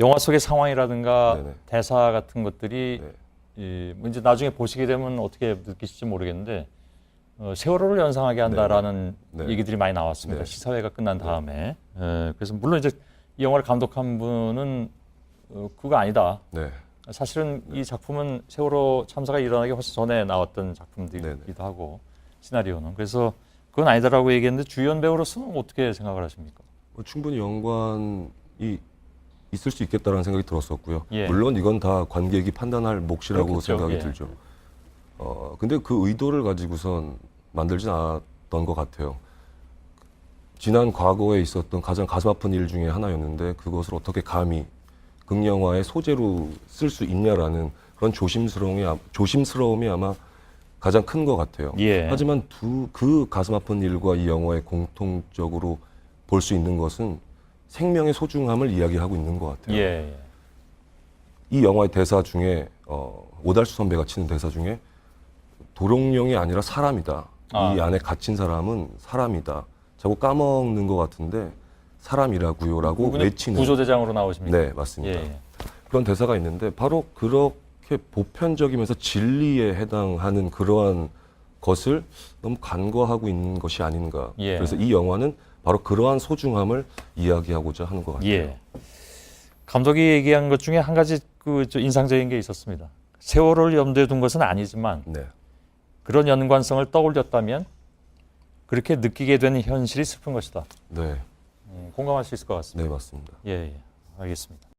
영화 속의 상황이라든가 네네. 대사 같은 것들이 네. 이, 뭐 이제 나중에 보시게 되면 어떻게 느끼실지 모르겠는데 어, 세월호를 연상하게 한다라는 네. 얘기들이 많이 나왔습니다. 네. 시사회가 끝난 다음에 에, 그래서 물론 이제 이 영화를 감독한 분은 어, 그거 아니다. 네. 사실은 이 작품은 세월호 참사가 일어나기 훨씬 전에 나왔던 작품들이기도 네네. 하고 시나리오는 그래서 그건 아니다라고 얘기했는데 주연 배우로서는 어떻게 생각을 하십니까? 뭐 충분히 연관이 있을 수 있겠다라는 생각이 들었었고요. 예. 물론 이건 다 관객이 판단할 몫이라고 그렇겠죠. 생각이 예. 들죠. 어, 근데 그 의도를 가지고선 만들진 않았던 것 같아요. 지난 과거에 있었던 가장 가슴 아픈 일 중에 하나였는데 그것을 어떻게 감히 극영화의 소재로 쓸 수 있냐라는 그런 조심스러움이, 아- 조심스러움이 아마 가장 큰 것 같아요. 예. 하지만 두, 그 가슴 아픈 일과 이 영화의 공통적으로 볼 수 있는 것은 생명의 소중함을 이야기하고 있는 것 같아요. 예. 이 영화의 대사 중에 어, 오달수 선배가 치는 대사 중에 도롱뇽이 아니라 사람이다. 아. 이 안에 갇힌 사람은 사람이다. 자꾸 까먹는 것 같은데 사람이라고요라고 그분은 외치는 구조대장으로 나오십니까? 네 맞습니다. 예. 그런 대사가 있는데 바로 그렇게 보편적이면서 진리에 해당하는 그러한 것을 너무 간과하고 있는 것이 아닌가. 예. 그래서 이 영화는 바로 그러한 소중함을 이야기하고자 하는 것 같아요. 예. 감독이 얘기한 것 중에 한 가지 그저 인상적인 게 있었습니다. 세월호를 염두에 둔 것은 아니지만 네. 그런 연관성을 떠올렸다면 그렇게 느끼게 되는 현실이 슬픈 것이다. 네. 음, 공감할 수 있을 것 같습니다. 네, 맞습니다. 예, 예. 알겠습니다.